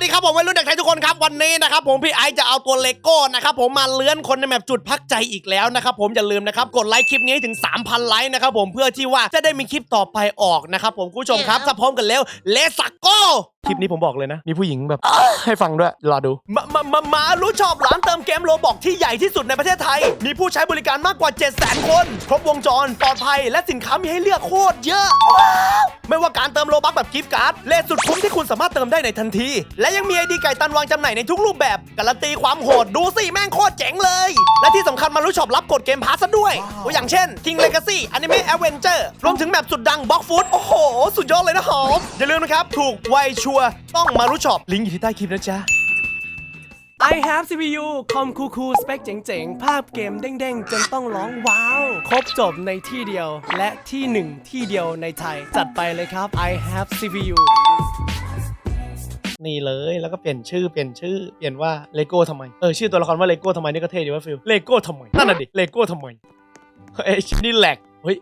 สดีครับผมวัยรุ่นเด็กไทยทุกคนครับวันนี้นะครับผมพี่ไอซ์จะเอาตัวเลโก้นะครับผมมาเลื้อนคนในแมปจุดพักใจอีกแล้วนะครับผมอย่าลืมนะครับกดไลค์คลิปนี้ให้ถึง 3,000 ไลค์นะครับผมเพื่อที่ว่าจะได้มีคลิปต่อไปออกนะครับผมคุณผู้ชมครับถ้าพร้อมกันแล้วเลสักโก้คลิปนี้ผมบอกเลยนะ มีผู้หญิงแบบ ให้ฟังด้วย รอดู มามามามารู้ชอบร้านเติมเกมโลบอกที่ใหญ่ที่สุดในประเทศไทย มีผู้ใช้บริการมากกว่า 7 0 0 0 0 0คน ครบวงจร ปลอดภัย และสินค้ามีให้เลือกโคตรเยอะว้าวไม่ว่าการเติมโลบัคแบบกิฟต์การ์ด เลทสุดคุ้มที่คุณสามารถเติมได้ในทันที และยังมีไอดีไก่ตันวางจำหน่ายในทุกรูปแบบ การันตีความโหดดูสิแม่งโคตรเจ๋งเลย และที่สำคัญมารู้ชอบรับกดเกมพาสซะด้วยตัวอย่างเช่น King Legacy Anime Adventure รวมถึงแมปสุดดัง Box Food โอ้โห สุดยอดเลยนะหอม อย่าลืมนะครับ ถูกไวชัวต้องมารู้ชอบลิงก์อยู่ที่ใต้คลิปนะจ๊ะ I have CPU คอมคูคูสเปคเจ๋งๆ ภาพเกมเด้งๆ จนต้องร้องว้าว ครบจบในที่เดียวและที่หนึ่งที่เดียวในไทย จัดไปเลยครับ I have CPU นี่เลย แล้วก็เปลี่ยนชื่อเปลี่ยนชื่อเปลี่ยนว่าเลโก้ทำไมเออชื่อตัวละครว่าเลโก้ทำไมนี่ก็เท่ดีว่าฟิลเลโก้ทำไมนั่นน่ะดิเลโก้ทำไมเอ้ยนี่แหลกเฮ้ย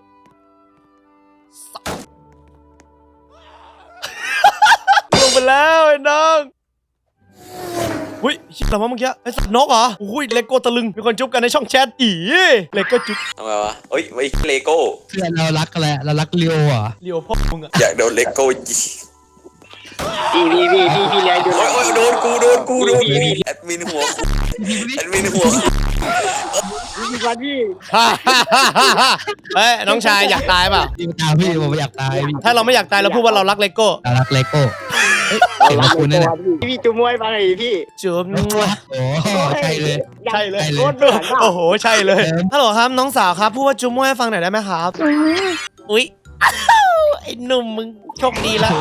ลงไปแล้วไอ้น้องอุ้ยคิดอะไรวะเมื่อกี้ไอ้สัตว์นกเหรออุ้ยเลโก้ตะลึงมีคนจุ๊บกันในช่องแชทอีเลโก้จุ๊บทำไมวะเอ้ยไอ้เลโก้เรารักกันแหละเรารักเรียวเหรอเลียวพ่อมึงอะอยากโดนเลโก้ยิง พี่พี่พี่พี่พี่เลี้ยงดูโอ้ยโอ้ยโดนกูโดนกูโดนพี่พี่แอดมินหัวกูแอดมินหัวกูพี่วันพี่เฮ้ยน้องชายอยากตายเปล่าพี่ตามพี่ผมอยากตายพี่ถ้าเราไม่อยากตายเราพูดว่าเรารักเลโก้เรารักเลโก้เฮ้ยเสียงคุณนั่นแหละพี่พี่จุ๊มวยมาเลยพี่จุ๊บโอ้ใช่เลยใช่เลย ใช่เลยโคตรเหมือนโอ้โหใช่เลยฮัลโหลครับน้องสาวครับพูดว่าจุ๊บมั่วให้ฟังหน่อยได้ไหมครับ อุ๊ยอ้าวไอ้หนุ่มมึงโชคดีแล้ว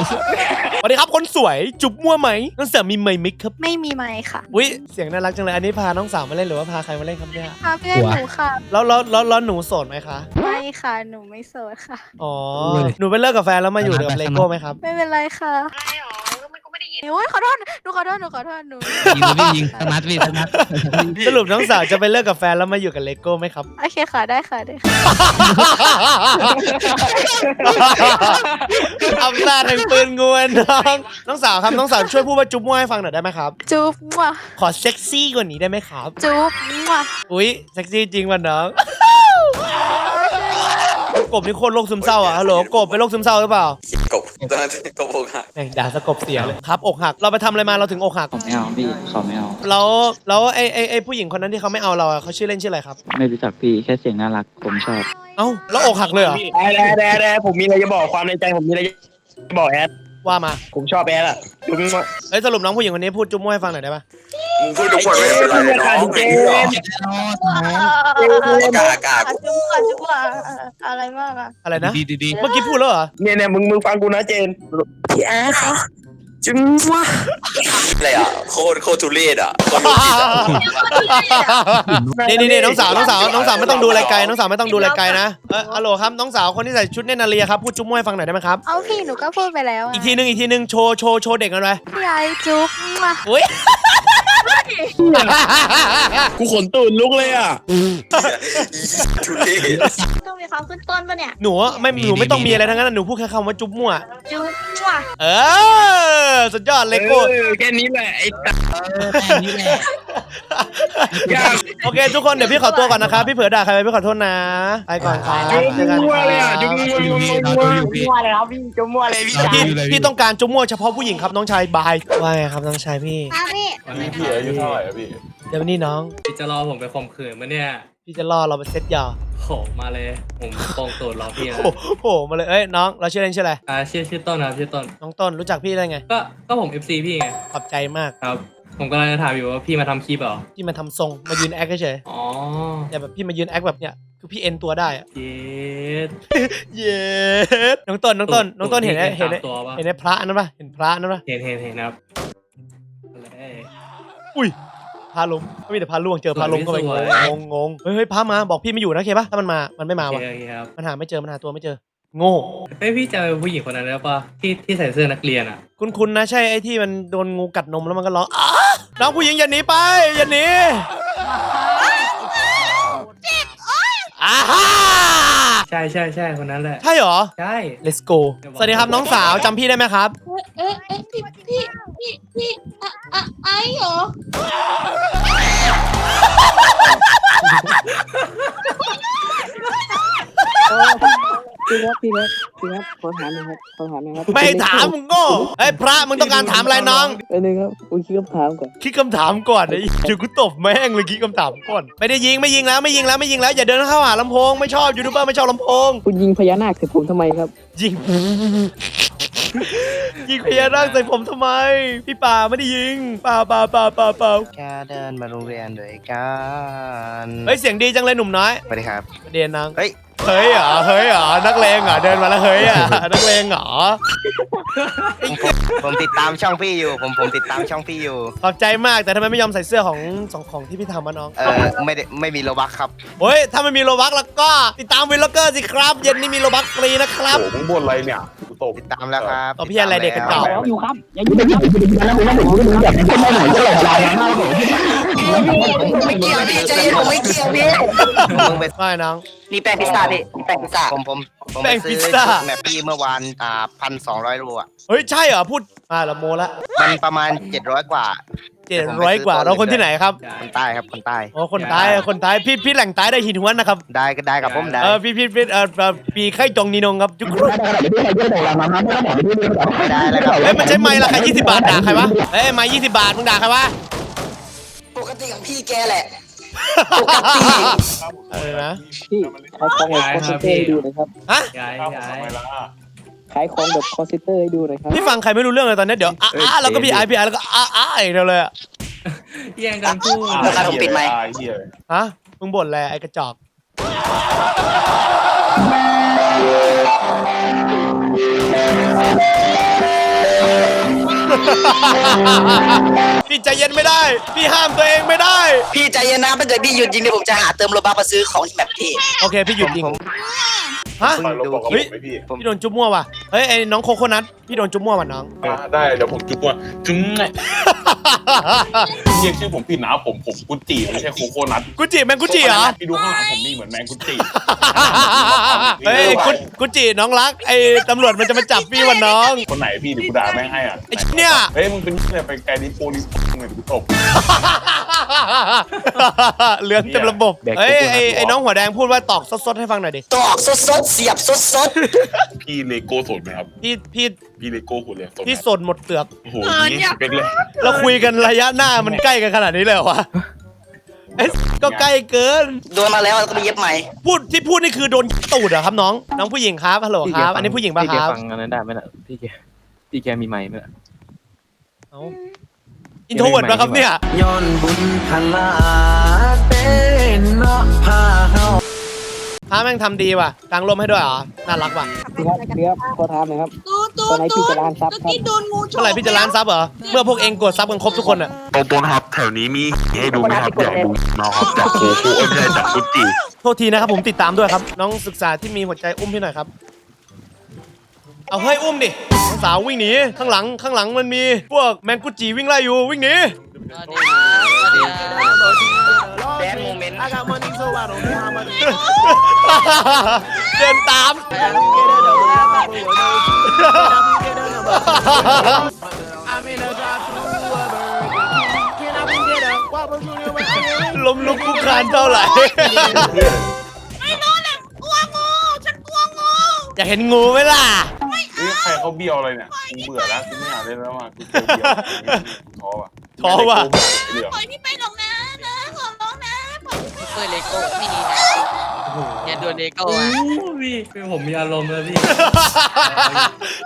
สวัสดีครับคนสวยจุ๊บมั่วไหมน้องเสือมีไหมมิกครับไม่มีไมค์ค่ะอุ๊ยเสียงน่ารักจังเลยอันนี้พาน้องสาวมาเล่นหรือว่าพาใครมาเล่นครับเนี่ยพาเพื่อนหนูค่ะแล้วแล้วแล้วแล้วหนูโสดไหมคะไม่ค่ะหนูไม่โสดค่ะ อ๋อ หนูไปเลิกกับแฟนแล้วมาอยู่กับเลโก้ไหมครับ ไม่เป็นไรค่ะอะไรหร โอ้ยขอโทษหนูขอโทษหนูขอโทษหนูยิงเลยพี่ยิงสนัดพี่สนัดสรุปน้องสาวจะไปเลิกกับแฟนแล้วมาอยู่กับเลโก้ไหมครับ โอเคค่ะได้ค่ะได้ค่ะอำนาจแห่งปืนงวนน้องน้องสาวครับน้องสาวช่วยพูดว่าจุ๊บมั่วให้ฟังหน่อยได้ไหมครับ จุ๊บมั่วขอเซ็กซี่กว่านี้ได้ไหมครับ จุ๊บมั่วอุ๊ยเซ็กซี่จริงว่ะน้องกบนี่โคตรโรคซึมเศร้าอะฮัลโหลกบเป็นโรคซึมเศร้าหรือเปล่ากบ ตอนนั้นกบอกหักแม่งด่าสะกบเสียเลยครับอกหักเราไปทำอะไรมาเราถึงอกหักไม่เอาพี่เขาไม่เอา แล้วแล้วไอ้ไอ้ไอ้ผู้หญิงคนนั้นที่เขาไม่เอาเราอะเขาชื่อเล่นชื่ออะไรครับ ไม่รู้จักพี่แค่เสียงน่ารักผมชอบเอ้าแล้วอกหักเลยเหรอแอดแอดแอดแอดผมมีอะไรจะบอกความในใจผมมีอะไรจะบอกแอดว่ามาผมชอบแอดอะจุ๊มวยเอ้ยสรุปน้องผู้หญิงคนนี้พูดจุ๊บมั่วให้ฟังหน่อยได้ปะ มึงพูดทุกคนไม่เป็นไรน้องไอ้เหี้ยกล้ากล้าจุ๊บก่อนจุ๊บก่อนอะไรมากอะอะไรนะดีดีดีเมื่อกี้พูดแล้วเหรอเนี่ยเนี่ยมึงมึงฟังกูนะเจนพี่แอดคะจุ๊มวยอะไรอะโคตรโคตรทุเรศอะโคตรโคตรผิดอะนี่นี่นี่น้องสาวน้องสาวน้องสาวไม่ต้องดูอะไรไกลน้องสาวไม่ต้องดูอะไรไกลนะเออฮัลโหลครับน้องสาวคนที่ใส่ชุดเนตรนาเรียครับพูดจุ๊บมั่วให้ฟังหน่อยได้ไหมครับเอาพี่หนูก็พูดไปแล้วะอีกทีนึงอีกทีนึงโชว์โชว์โชว์เด็กกันเลยพี่ไอจุ๊บมั่วอุ้ย กูขนตูนลุกเลยอะอีทุเรศต้องมีความขึ้นต้นปะเนี่ย หนูอะไม่หนูไม่ต้องมีอะไรทั้งนั้นอะหนูพูดแค่คำว่าจุ๊บมั่ว จุ๊บมั่วเออ สุดยอดเลโก้เออแค่นี้แหละไอ้ตั๊แค่นี้แหละยากโอเค ทุกคนเดี๋ยวพี่ขอตัวก่อนนะครับ พี่เผือด่าใครไปพี่ขอโทษนะไปก่อนครับจุ๊มเจอกันมัวคเลยอะจุ๊มรับมัวอยู่มัวพี่เรามัวดูอยู่พี่มัวเลยครับพี่จุ๊มมัวเลยพี่เราพี่ดูเลยพี่ต้องการจุ๊บมั่วเฉพาะผู้หญิงครับน้องชายบายว่าไงครับน้องชายพี่อะพี่ พี่อายุเท่าไหร่อะพี่เดี๋ยวนี่น้อง พี่จะรอผมไปข่มขืนมาเนี่ยพี่จะล่อเราไปเซ็ตยาโหมาเลย ผมตรงตูดรอพี่นะโอ้โหมาเลยเอ้ยน้องเราชื่อเล่นชื่ออะไรอ่าชื่อชื่อต้นนะครับชื่อต้น น้องต้นรู้จักพี่ได้ไงก็ก็ผม FC พี่ไงขอบใจมากครับ ผมกำลังจะถามอยู่ว่าพี่มาทำคลิปเหรอ ที่มาทำทรงมายืนแอคเฉยอ๋อๆแต่แบบพี่มายืนแอคแบบเนี้ยคือพี่เอ็นตัวได้อะเย็ดเย้น้องต้นน้องต้นน้องต้นเห็นไหมเห็นไหมตัวปะเห็นไหมพระนั่นปะเห็นพระนั่นปะเห็นเห็นเห็นครับเอ้ย อุ้ยพระล้มไม่มีแต่พระล่วงเจอพระล้มก็ไปสงวยงงงงเฮ้ยเฮ้ยพระมาบอกพี่ไม่อยู่นะโอเคปะถ้ามันมามันไม่มาโอวะเคโอเคครับมันหาไม่เจอมันหาตัวไม่เจอ โง่เฮ้ยพี่จำผู้หญิงคนนั้นได้ปะที่ที่ใส่เสื้อนักเรียนอะคุณคุณนะใช่ไอ้ที่มันโดนงูกัดนมแล้วมันก็ร้องอ้าน้องผู้หญิงอย่าหนีไปอย่าหนี อ้าฮ่าใช่ใช่ใช่คนนั้นแหละ ใช่เหรอ ใช่ let's go สวัสดีครับน้องสาวจำพี่ได้ไหมครับ เอ๊ะเอ๊ะพี่พี่พี่พี่อะอะไอ้เหรอพี่ครับพี่ค รับพี่ครับขอถามหน่อยครับขอถามหน่อยครับไม่ถามมึงโง่ไอ้ยพระมึงต้องการถามอะไรน้องเออหนึ่งครับอุ้ยคิดคำถามก่อนคิดคำถามก่อนไอ้เดี๋ยวกูตบแม่งเลยคิดคำถามก่อน ไม่ได้ยิงไม่ยิงแล้วไม่ยิงแล้วไม่ยิงแล้วอย่าเดินเข้าหาลำโพงไม่ชอบยูทูบเบอร์ไม่ชอบลำโพง คุณยิงพญานาคใส่ผมทำไมครับ ยิง ยิงพญานาคใส่ผมทำไม พี่ป่าไม่ได้ยิงป่าป่าป่าป่าป่าแค่เดินมาโรงเรียนด้วยกันเฮ้ยเสียงดีจังเลยหนุ่มน้อยสวัสดีครับเดียนนางเฮ้ยเฮ้ยเหรอเฮ้ยเหรอนักเลงเหรอเดินมาแล้วเฮ้ยอะนักเลงเหรอผมผมผมติดตามช่องพี่อยู่ ผมผมติดตามช่องพี่อยู่ ขอบใจมากแต่ทำไมไม่ยอมใส่เสื้อของสองของที่พี่ทำมาน้องเออไม่ได้ไม่มีโลบักครับเฮ้ยถ้าไม่มีโลบักแล้วก็ติดตามวิลล็อกเกอร์สิครับ เย็นนี้มีโลบักฟรีนะครับโอ้โหมึงบ่นอะไรเนี่ยกู ตกติดตามแล้วครับเอาพี่อะไรเด็กกระจอกแล้วอยู่ครับยังอยู่ครับแล้วผมผมผมอยากจะไม่ไหนก็หลอกเรามากผมไม่เกี่ยวพี่ใจเย็นผมไม่เกี่ยวพี่มึงไปไม่น้อง นี่แป้งพิซซ่าพี่นี่แป้งพิซซ่าผมผมผมแป้ไปงพิซื้ซอซ่า ชุดแมปปี้เมื่อวานอ่าพันสองร้อยรูอะเฮ้ยใช่เหรอพูดอ่าละโมละมันประมาณเจ็ดร้อยกว่า เจ็ดร้อยกว่าเราคนที่ไหนครับคนใต้ครับคนใต้โอ้คนตายอะคนตายพี่พี่แหล่งตายได้หินหวนนะครับ ได้ก็ได้กับผมได้เออพี่พี่พี่เออเอ่อปีไข่จงนีนงครับจุกรูไม่ได้แล้วครับเอ้ยมันใช้ไม้ราคา20บาทด่าใครวะเอ้ยไม้20บาทมึงด่าใครวะปกติของพี่แกแหละอะไรนะพี่ขายของแบบคอสเตอร์ให้ดูหน่อยครับฮะย้ายข้าวผมย้ายทำไมล่ะ ขายของแบบคอสเตอร์ให้ดูหน่อยครับพี่ฟังใครไม่รู้เรื่องเลยตอนนี้เดี๋ยวอะอะแล้วก็พี่ไอพี่ไอแล้วก็อะอะอีกเดียวเลยอะแย่งกันพูดแล้วใครผมปิดไมค์อ้เหี้ยฮะมึงบ่นแหละไอ้กระจอกพี่ใจเย็นไม่ได้ พี่ห้ามตัวเองไม่ได้ พี่ใจเย็นนะถ้าเกิดพี่หยุดยิงเนี่ยผมจะหาเติมโลบักมาซื้อของที่แบบพี่ โอเค พี่หยุดยิงผม ฮะเพิ่งเราดูบอกกับเฮ้ผย มไหมพี่พี่โดนจุ๊บมั่วว่ะเฮ้ยไอ้น้องโคโคนัทพี่โดนจุ๊บมั่วว่ะน้อง อ่าได้เดี๋ยวผมจุ๊บว่าจุ๊งไง เรียกชื่อผมผิดนะผมผมกุจิไม่ใช่โคโค่นัทกุจิแมงกุจิเหรอพี่ดูข้างหลังผมนี่เหมือนแมงกุจิเฮ้ยกุกุจิน้องรักไอ้ตำรวจมันจะมาจับพี่ว่ะน้อง คนไหนพี่เดี๋ยวกูด่าแม่งให้อะไอ้เนี่ยเฮ้ยมึงเป็นเนี่ยไปไกลดิโปลิสมึงเนี่ยกูตบเหลืองเต็มระบบเฮ้ยไอ้ไอ้น้องหัวแดงพูดว่าตอกสดๆให้ฟังหน่อยดิตอกสดสดๆเสียบสดสดพี่เลโก้สดไหมครับพี่พี่พี่เลโก้คุณเลยสดไหมพี่สดหมดเปลือก โอ้โหนี่เป็นเลยเราคุยกันระยะหน้ามันใกล้กันขนาดนี้เลยเหรอวะเอ๊ะก็ใกล้เกินๆโดนมาแล้วแล้วก็ไปเย็บใหม่ พูดที่พูดนี่คือโดนตูดเหรอครับน้อง น้องผู้หญิงครับฮัลโหลครับอันนี้ผู้หญิงป่ะพี่คแกรับฟังอันนั้นได้ไหมล่ะพี่แกพี่แกมีไมค์ไหมล่ะ อินโทรเวิร์ดป่ะครับเนี่ย ย้อนบุญพลาเป็นเนาะพาเฮา พระแม่งทำดีว่ะกางร่มให้ด้วยเหรอ น่ารักว่ะพี่ครับพี่ครับขอถามหน่อยครับ ตูนตูตอนนไหนพี่จะล้านซับครับที่โดนงูฉกเมื่อไหร่พี่จะล้านซับเหรอ เมื่อพวกเองกดซับกันครบทุกคนอะ ตรงตรงครับแถวนี้มีให้ดูไหมครับอยากดูนะครับจากโคโค่ไม่ใช่จากกุจิโทษทีนะครับผมติดตามด้วยครับ น้องศึกษาที่มีหัวใจอุ้มพี่หน่อยครับ เอาเฮ้ยอุ้มดิน้องสาววิ่งหนี ข้างหลังข้างหลังมันมี พวกแมงกุจิวิ่งไล่อยู่วิ่งหนี แบดโมเมนต์เดินตามล้มลุกคลุกคลานเท่าไหร่ ไม่รู้แหละกลัวงู ฉันกลัวงู อยากเห็นงูไหมล่ะเฮ้ยใครเขาเบี้ยวอะไรเนี่ยกูเบื่อแล้วกูไม่อยากเล่นแล้วอะกูเจอเบี้ยวท้อว่ะท้อว่ะเหลืองปล่อยพี่ไปหรอ ปล่อยพี่ไปเปิดเลโก้นี่เนี่ยโดนเลโก้อะพี่เป็นผมมีอารมณ์แล้วพี่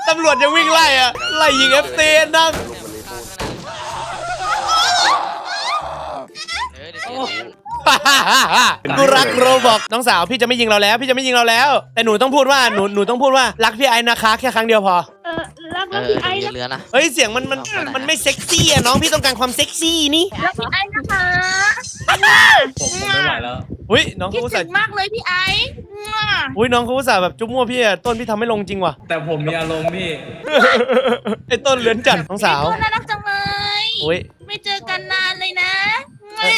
ตำรวจยังวิ่งไล่อะไล่ยิงเอฟซีนั่งเออเดี๋ยวเดี๋ยวเดี๋ยวกูรักโรบอกน้องสาวพี่จะไม่ยิงเราแล้ว พี่จะไม่ยิงเราแล้ว แต่หนูต้องพูดว่าหนูหนูต้องพูดว่ารักพี่ไอ้นะคะแค่ครั้งเดียวพอ เออรักเอรักอพี่ไอ้เดี๋ยนะวเหลือนะ เฮ้ยเสียงมันมันมันไม่เซ็กซี่อะน้องพี่ต้องการความเซ็กซี่นี่รักพี่ไอ้นะคะ ผมผมไม่ไหวแล้ว อุ้ยน้องคิดเขาอุตถึส่าห์งมากเลยพี่ไอ้อุ้ยน้องเขาอุตส่าห์แบบจุ๊บมั่วพี่อะต้นพี่ทำไม่ลงจริงว่ะ แต่ผมมีอารมณ์พี่ ไอ้ต้นเลือนจัดน้องสาวน่ารักจังเลยอุ้ย ไม่เจอกันนานเลยนะแม่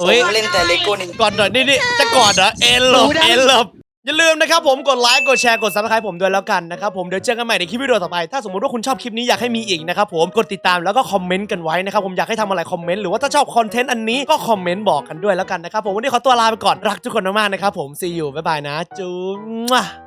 อุ้ยผมเล่นแต่เลโก้นี่กอดหน่อยนี่นี่จะกอดเหรอเอ็นหลบเอ็นหลบ อย่าลืมนะครับผมกดไลค์กดแชร์กดซับสไครต์ผมด้วยแล้วกันนะครับผมเดี๋ยวเจอกันใหม่ในคลิปวิดีโอต่อไป ถ้าสมมติว่าคุณชอบคลิปนี้อยากให้มีอีกนะครับผมกดติดตามแล้วก็คอมเมนต์กันไว้นะครับผมอยากให้ทำอะไรคอมเมนต์หรือว่าถ้าชอบคอนเทนต์อันนี้ก็คอมเมนต์บอกกันด้วยแล้วกันนะครับผมวันนี้ขอตัวลาไปก่อนรักทุกคนมากๆนะครับผม see you บ๊ายบายนะจุ๊บ